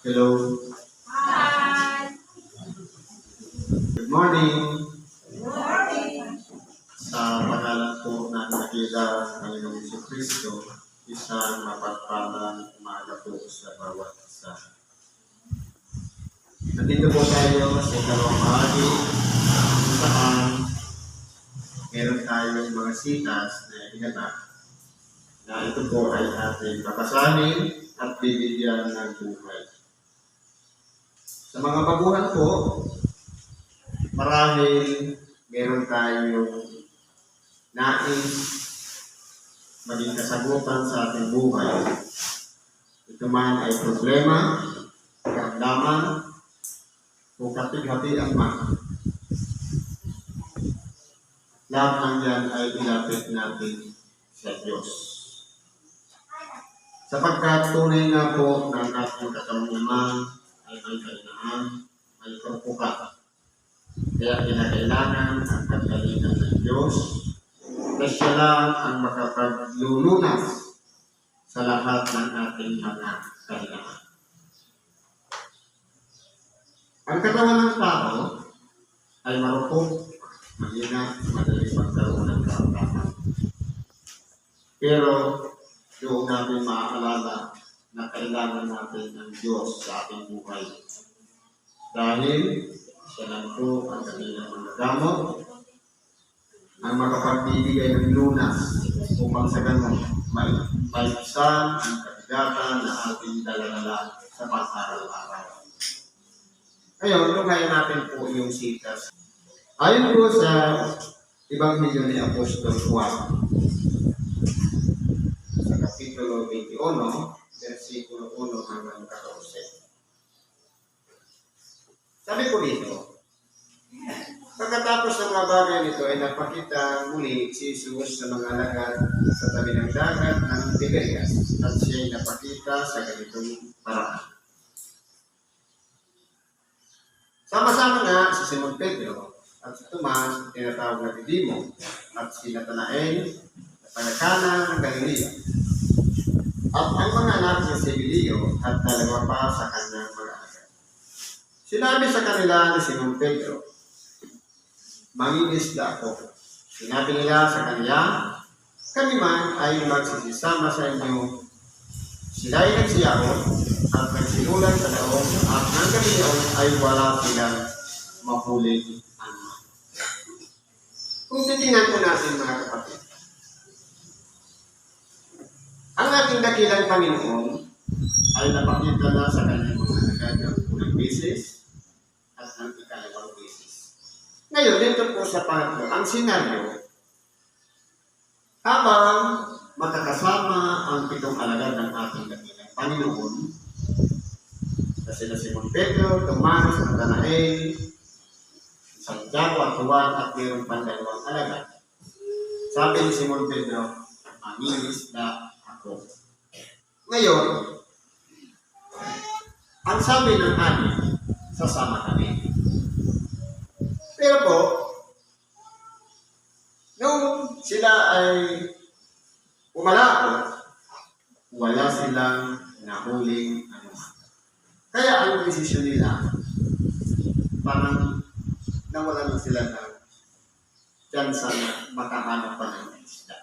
Hello. Hi! Good morning. Good morning! Sa pangalan po ng Nakila Panginoong Yesu Kristo, isang mapagpalang umaga po sa bawat isa. Nandito po tayo sa dalawang bahagi kung saan meron tayong mga sitas na inanap na ito po ay ating papasanin at bibigyan ng buhay. Sa mga baguhan po, marahil meron tayong nais maging kasagutan sa ating buhay. Ito man ay problema, karamdaman, o kapighatian man. Lahat ng yan ay ilapit natin sa Diyos. Sapagkat tunay nga po ng ating katamnaman ay may kalinaan, may pagpukat. Kaya kinakailangan ang kagalingan ng Diyos na siya lang ang makapaglulunas sa lahat ng ating mga kailangan. Ang katawan ng tao ay marupok, mahina, madali magkaroon ng karamdaman. Pero doon natin maaalala na kailangan natin ng Diyos sa ating buhay. Dahil siya lang po ang kanilang mga gamot, ang makapagbibigay ng lunas upang sa ganun may paligsan ang kabigatan na ating daladala sa pang-araw-araw. Ngayon, lumayan natin po yung sitas. Ayon po sa Ebanghelyo ni Apostol Juan, sa Kapitulo 21, versikulo 1 hanggang 14. Sabi po dito, Pagkatapos ng mga bagay nito ay napakita muli si Jesus sa mga alagad sa tabi ng dagat ng Tiberias at siya ay napakita sa ganitong paraan. Sama-sama nga si Simon Pedro at si Tomas, tinatawag na Didimo, at si Natanael, na taga-Cana ng Galilea. At ang mga anak ni Sibilio at dalawa pa sa kanyang mga alagad. Sinabi sa kanila ni Simon Pedro, mangingisda ako. Sinabi nila sa kanya, kami man ay magsisisama sa inyo. Sila ay nagsiyahon at nagsimulan sa daon at ng gabi yun ay wala silang mahuli ano. Kung titingnan po natin mga kapatid, ang ating dakilang Panginoon ay napakita na sa kanyang mga agad ng unang beses at ng ikalawang beses. Ngayon, dito po sa pangatlo, ang senaryo, habang magkakasama ang pitong alagad ng ating dakilang Panginoon, na sila Simon Pedro, Tomas, Nathanael, Santiago at Juan at mayroon pang dalawang alagad. Sabi ni Simon Pedro, mangingisda ako. Ngayon, ang sabi ng ani, sasama kami. Pero po, nung sila ay umalapot, wala silang nahuling ano. Kaya ang desisyon nila, parang nawala na sila ng chance na makahanap pa ng isda.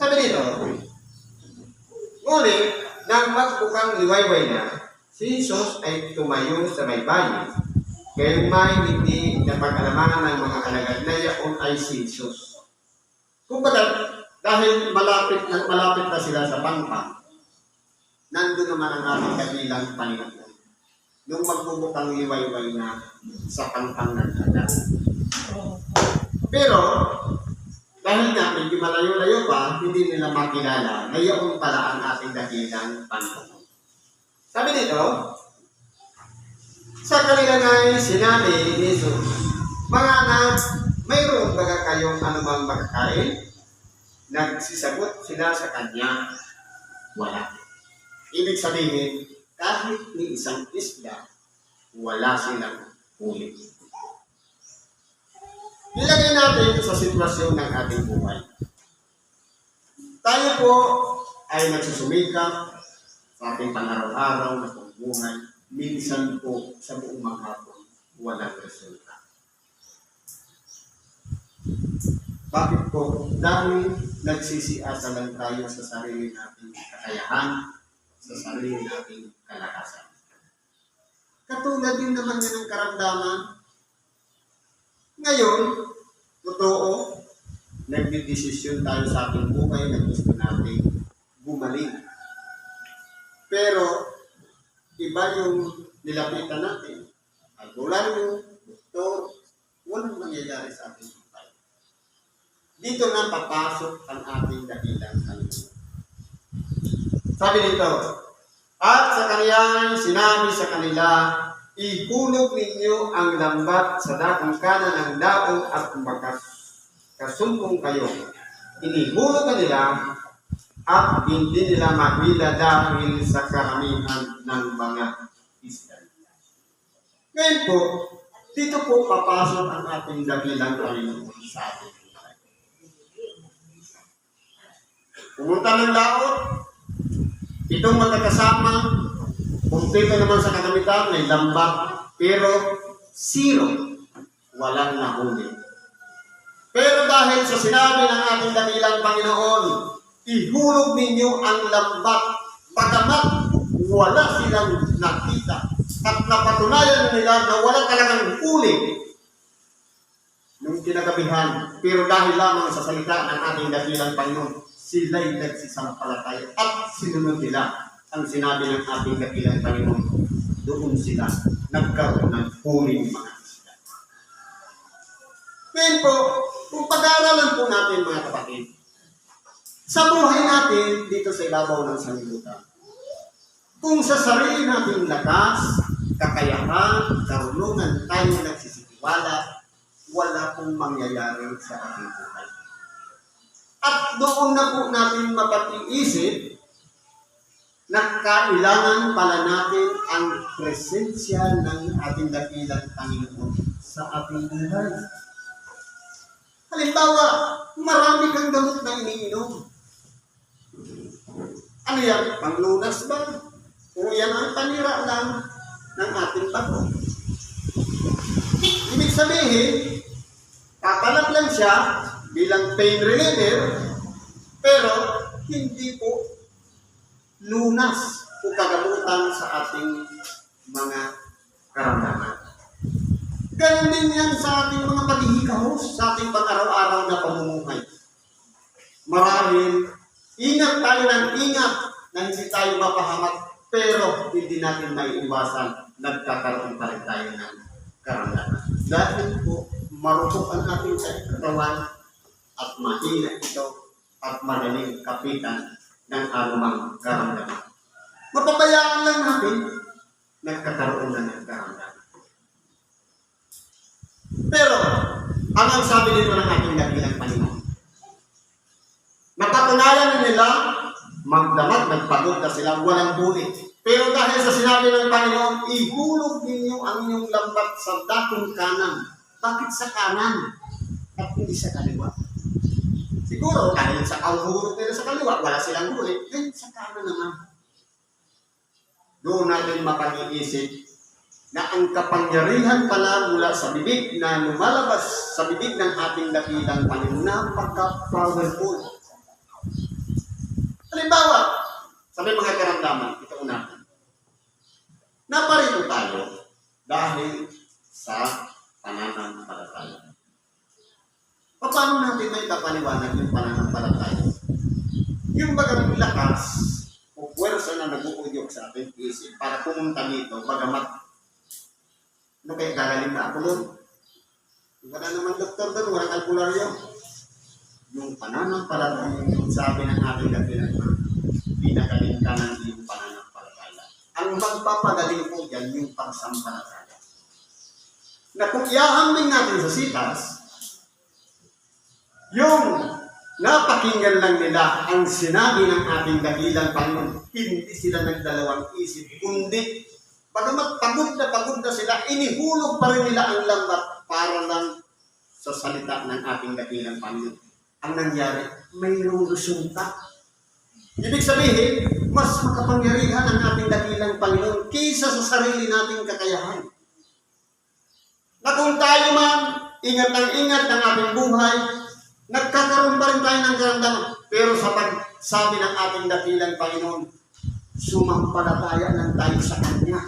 Sabi nito, ngunit nang magbukang liwayway na, si Jesus ay tumayo sa may bayi kaya may hindi napag-alamanan ng mga alagad na yaon ay si Jesus. Kung dahil malapit na, malapit na sila sa pangpang, nandun naman ang ating kabilang Panginoon. Nung magbubukang liwayway na sa pangpang ng. Pero, dahil nga medyo malayo-layo pa, hindi nila makilala na yaon pala ang ating dakilang Panginoon. Sabi nito, sa kanila nga sinabi ni Jesus, Mga anak, mayroon baga kayong anumang makakain? Nagsisagot sila sa kanya, wala. Ibig sabihin, kahit ni isang isda, wala silang huli. Ilagay natin sa sitwasyon ng ating buhay. Tayo po ay nagsusumikap sa ating pang-araw-araw na buhay, minsan po sa buong maghapon, walang resulta. Bakit po? Dahil nagsisiasa lang tayo sa sarili nating kakayahan, sa sarili nating kalakasan. Katulad din naman yan ng karamdaman. Ngayon, totoo, nagdidesisyon tayo sa ating buhay na gusto nating gumaling. Pero, iba yung nilapitan natin. Albularyo, doktor, walang mangyayari sa ating buhay. Dito na papasok ang ating dahilan Panginoon. Sabi dito, at sa kaniyang sinabi sa kanila, ihulog ninyo ang lambat sa dakong kanan ng daong at makasumpong kayo. Inihulog na nila at hindi nila mahila dahil sa karamihan ng mga isda. Ngayon po, dito po papasok ang ating dakilang Panginoon sa buhay. Pumunta ng laot, itong magkakasama, kumpleto naman sa kagamitan, may lambat, pero zero, walang nahuli. Pero dahil sa sinabi ng ating dakilang Panginoon, ihulog ninyo ang lambat, pagamat wala silang nakita at napatunayan nila na wala talagang huli nung kinagabihan. Pero dahil lamang sa salita ng ating dakilang Panginoon, sila'y nagsisampalataya at sinunod nila ang sinabi ng ating dakilang Panginoon. Doon sila nagkaroon ng huling mga isda. Ngayon po, kung pag-aaralan po natin mga kapatid, sa buhay natin dito sa ibabaw ng sanlibutan, kung sa sarili nating lakas, kakayahan, karunungan tayo nagsisitiwala, wala pong mangyayari sa ating buhay. At doon na po natin mapag-iisip na kailangan pala natin ang presensya ng ating dakilang Panginoon sa ating buhay. Halimbawa, marami kang gamot na iniinom. Ano yan? Panglunas ba? O yan ang panira lang ng ating bago? Ibig sabihin, kapalag lang siya bilang pain reliever, pero hindi po lunas o kagamutan sa ating mga karamdaman. Ganon din yan sa ating mga paghihikahos, sa ating pang-araw-araw na pamumuhay. Marahil, ingat tayo ng ingat na hindi tayo mapahamak, pero hindi natin may iwasan, nagkakaroon pa rin tayo ng karamdaman. Dahil po, marupok ang ating katawan at mahina ito at madaling kapitan ng anumang karamdaman. Mapabayaan lang natin, nagkakaroon na ng karamdaman. Pero, ang ang sabi dito ng ating dakilang Panginoon, napatunayan na nila, magdamag, nagpagod na sila, walang huli. Pero dahil sa sinabi ng Panginoon, ihulog ninyo ang inyong lambat sa dakong kanan. Bakit sa kanan? At hindi sa kaliwa. Siguro, dahil sa kauhulog nila sa kaliwa, wala silang huli. Then, sa kanan naman. Doon natin mapag-iisip na ang kapangyarihan pala mula sa bibig na lumalabas sa bibig ng ating dakilang Panginoon, napaka-powerful. Halimbawa, sabi mga karamdaman, ito natin. Naparito tayo dahil sa pananampalataya. Natin may kapaliwanag yung pananampalataya? Yung bagang lakas o puwersa na nag-uudyok sa ating isip para pumunta dito, bagamat ano kaya gagaling na ako nun? Wala naman doktor doon, walang albularyo. Yung pananampalataya, yung sabi ng ating dakilan, pinagaling ka ng iyong pananampalataya. Ang magpapagaling po yan, yung pagsampalataya. Na kung iahambing natin sa sitas, yung napakinggan lang nila ang sinabi ng ating dakilang Panginoon, hindi sila nagdalawang isip, kundi Bagamat pagod na pagod na sila, inihulog pa rin nila ang lambat para lang sa salita ng ating dakilang Panginoon. Ang nangyari, mayroong resulta. Ibig sabihin, mas makapangyarihan ang ating dakilang Panginoon kaysa sa sarili nating kakayahan. Na kung tayo man, ingat ng ingat ng ating buhay, nagkakaroon pa rin tayo ng karamdaman. Pero sa pagsabi ng ating dakilang Panginoon, sumampalataya lang tayo sa Kanya.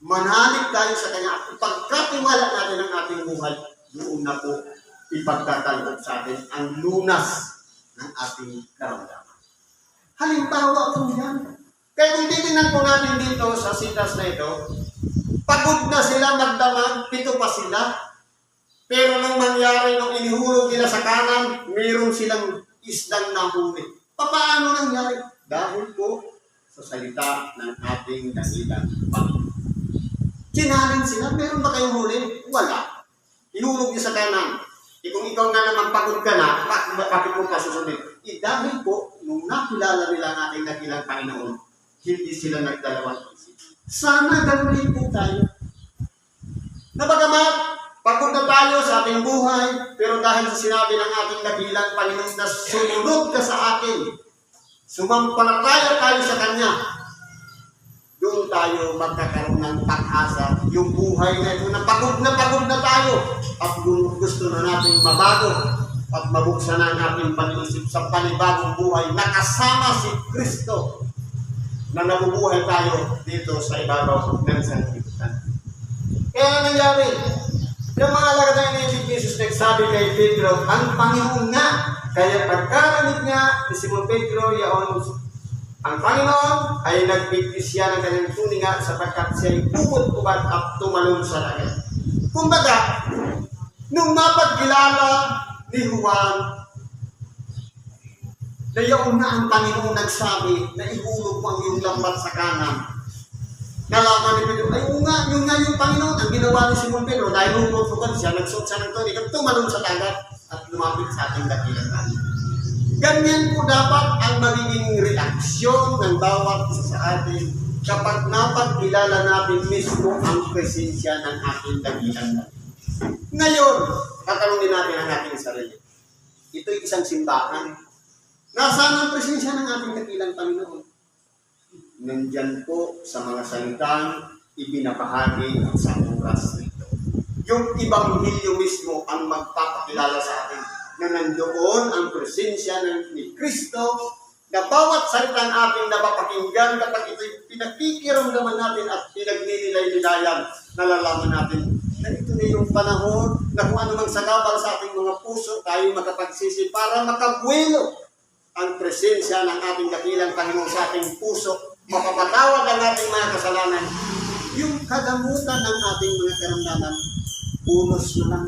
Manalig tayo sa Kanya at pagkatiwala natin ang ating buhay, doon na po ipagtatalbog sa atin ang lunas ng ating karamdaman. Halimbawa po yan. Kaya kung titignan po natin dito sa sitas na ito, pagod na sila magdamag, pito pa sila. Pero nung mangyari, nung inihulog nila sa kanan, mayroon silang isdang nahuli. Paano nangyari? Dahil po sa salita ng ating dahilan. Sinalin sila, meron ba kayong huli? Wala. Ihulog niya sa kanan. E kung ikaw nga naman pagod ka na, bakit, mo pa susunod? Eh dahil po, nung nakilala nila ang ating dakilang Panginoon, hindi sila nagdalawang isip. Sana ganun din po tayo. Na pagod na tayo sa ating buhay, pero dahil sa sinabi ng ating dakilang Panginoon na sumunod ka sa akin, sumampalataya tayo sa Kanya, doon tayo magkakaroon ng pag-asa. Yung buhay na ito, na pagod na pagod na tayo, at gu- gusto na natin mabago at mabuksan ang ating pag-isip sa panibagong buhay na kasama si Kristo na nabubuhay tayo dito sa ibabaw ng sanlibutan. Kaya ang nangyari, yung mga lagay ni Jesus nagsabi kay Pedro, ang Panginoon nga. Kaya pagkarinig niya ni Simon Pedro, yaon ang Panginoon ay nagbigtis siya ng kanyang tuninga sapagkat siya ay pumut-ubad at tumalon sa langit. Kumbaga, nung mapagkilala ni Juan, na yaon na ang Panginoon nagsabi na ihulog mo ang iyong lambat sa kanan. Nalaman ni Pedro, ay nga, yun nga yung Panginoon. Ang ginawa ni Simon Pedro, dahil humutukan siya, nagsuot siya ng tunig, at tumalon sa dagat at lumapit sa ating dakilang langit. Ganyan po dapat ang magiging reaksyon ng bawat isa sa atin kapag napagkilala natin mismo ang presensya ng ating dakilang langit. Ngayon, tatanungin natin ang ating sarili. Ito'y isang simbahan. Nasaan ang presensya ng ating dakilang Panginoon? Nandyan po sa mga salitang ibinabahagi sa oras nito. Yung ibanghilyo mismo ang magpapakilala sa atin na nandoon ang presensya ng ni Kristo na bawat salitang ating napapakinggan kapag ito'y pinakikiramdaman natin at pinagnililay-nilayan, nalalaman natin na ito na yung panahon na kung ano mang sagabal sa ating mga puso, tayo makapagsisi para makabuelo ang presensya ng ating dakilang Panginoon sa ating puso, mapapatawad ang ating mga kasalanan, yung kagamutan ng ating mga karamdaman, unos na lang.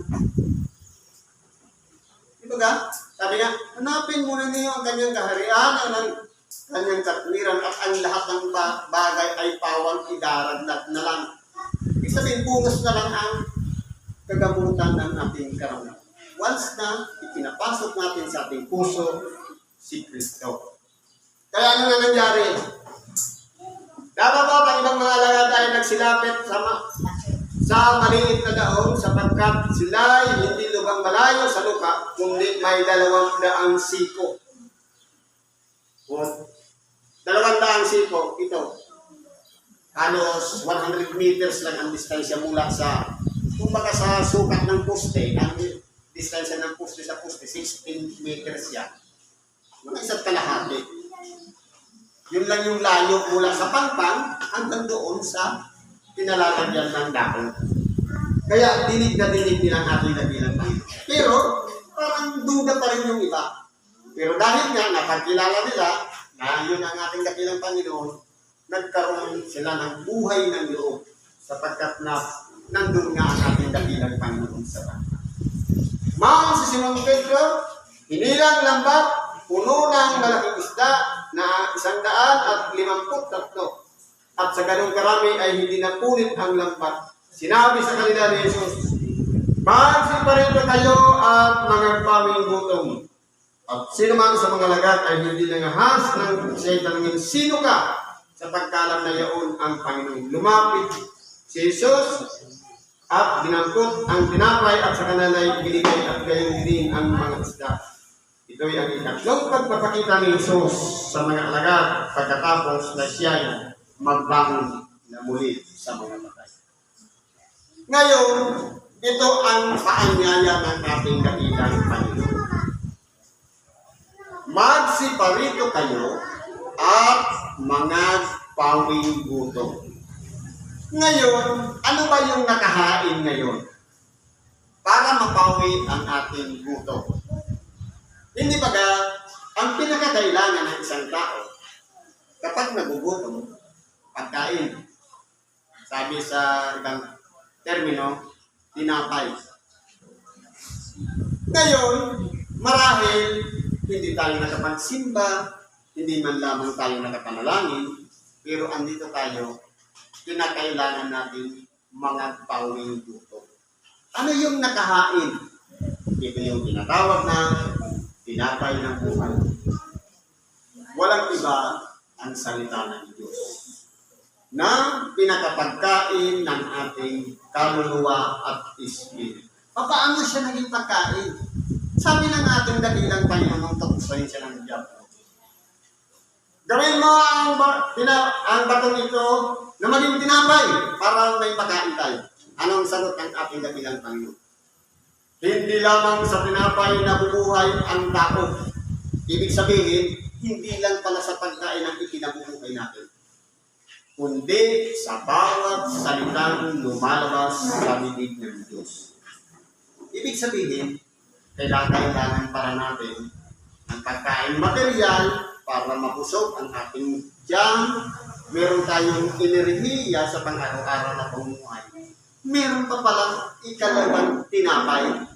Ito ga, sabi nga, hanapin muna niyo ang kanyang kaharian, ang kanyang katwiran, at ang lahat ng ba- bagay ay pawang idaragdag na lang. Ibig sabihin, bungas na lang ang kagamutan ng ating karamdaman. Once na ipinapasok natin sa ating puso, si Kristo. Kaya ano na nangyari? Dapat ang ibang mga alagad ay nagsilapit sa, ma- sa maliit na daon sapagkat sila ay hindi lugang malayo sa lupa, kundi may dalawang daang siko. O, dalawang daang siko, ito. Halos 100 meters lang ang distansya mula sa, kumbaga sa sukat ng poste, ang distansya ng poste sa poste, 16 meters yan. Mga isa't kalahati. Yun lang yung layo mula sa pangpang hanggang doon sa pinalalagyan ng dahon. Kaya dinig na dinig nilang ating dakilang Panginoon. Pero parang duda pa rin yung iba. Pero dahil nga napagkilala nila na yun ang ating dakilang Panginoon, nagkaroon sila ng buhay ng loob sapagkat na nandun nga ang ating dakilang Panginoon sa bangka. Ma'am si Simon Pedro, hinilang lambat, puno ng malaking isda na isang daan at limamput tatlo. At sa ganong karami ay hindi napunit ang lambat. Sinabi sa kanila ni Jesus, Magsiparito kayo at mga paming gutom. At sino man sa mga lagat ay hindi nangahas ng siya'y tanungin, Sino ka? Sa pagkalam na yaon ang Panginoon. Lumapit si Jesus at dinampot ang tinapay at sa kanila ay binigay at gayon din ang mga isda. Ito'y ang ikatlong pagpapakita ni Jesus sa mga alagad pagkatapos na siya magbangon na muli sa mga patay. Ngayon, ito ang paanyaya ng ating dakilang Panginoon. Magsiparito kayo at mga pawing gutom. Ngayon, ano ba yung nakahain ngayon? Para mapawi ang ating gutom. Hindi ba ga, ang pinakakailangan ng isang tao, kapag nagugutom, pagkain. Sabi sa ibang termino, tinapay. Ngayon, marahil hindi tayo nakapagsimba, hindi man lamang tayo nakapanalangin, pero andito tayo, kinakailangan natin mga pawing gutom. Ano yung nakahain? Ito yung tinatawag na tinapay ng buhay. Walang iba ang salita ng Diyos na pinakapagkain ng ating kaluluwa at espiritu. Paano siya naging pagkain? Sabi ng ating dakilang Panginoon, tapusin siya ng diabo. Gawin mo ang, ba, tina, ang batong ito na maging tinapay para may pagkain tayo. Anong sagot ng ating dakilang Panginoon? Hindi lamang sa tinapay na bubuhay ang tao. Ibig sabihin, hindi lang pala sa pagkain ang ikinabubuhay natin, kundi sa bawat salitang lumalabas sa bibig ng Diyos. Ibig sabihin, kailangan para natin ang pagkain material para mapusok ang ating tiyan. Meron tayong enerhiya sa pang-araw-araw na pamumuhay. Meron pa palang ikalawang tinapay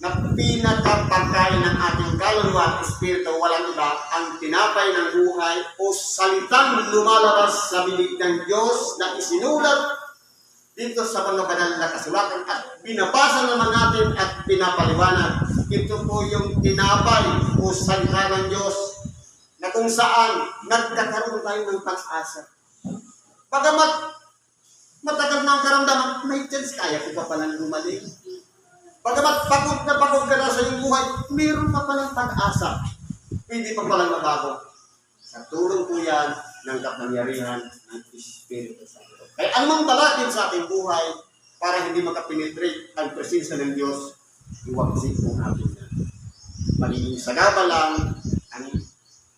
na pinakapagkain ng ating kaluluwa at espiritu, walang iba, ang tinapay ng buhay o salitang lumalabas sa bibig ng Diyos na isinulat dito sa mga banal na kasulatan at binabasa naman natin at pinapaliwanag. Ito po yung tinapay o salita ng Diyos na kung saan nagkakaroon tayo ng pag-asa. Pagamat matagal na ang karamdaman, may chance kaya ko pa palang gumaling. Pagamat pagod na pagod ka na sa iyong buhay, meron pa palang pag-asa. Hindi pa palang mabago. Sa tulong po yan ng kapangyarihan ng Espiritu Santo. Kaya anumang balakid sa ating buhay para hindi makapenetrate ang presensya ng Diyos, iwaksik po natin yan. Magiging sagaba lang ang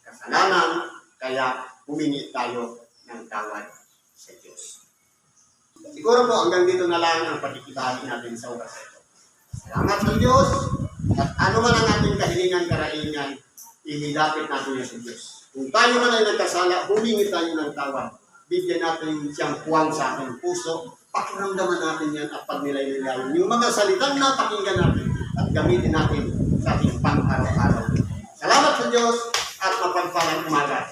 kasalanan, kaya humingi tayo ng tawad sa Diyos. Siguro po hanggang dito na lang ang pagkikibahagi natin sa oras na. Salamat sa Diyos at ano man ang ating kahilingan, karaingan, ihilapit natin yan sa Diyos. Kung tayo man ay nagkasala, humingi tayo ng tawad. Bigyan natin siyang puwang sa ating puso. Pakiramdaman natin yan at pagnilay-nilayan. Yung mga salitang napakinggan natin at gamitin natin sa ating pang-araw-araw. Salamat sa Diyos at mapagpalang umaga.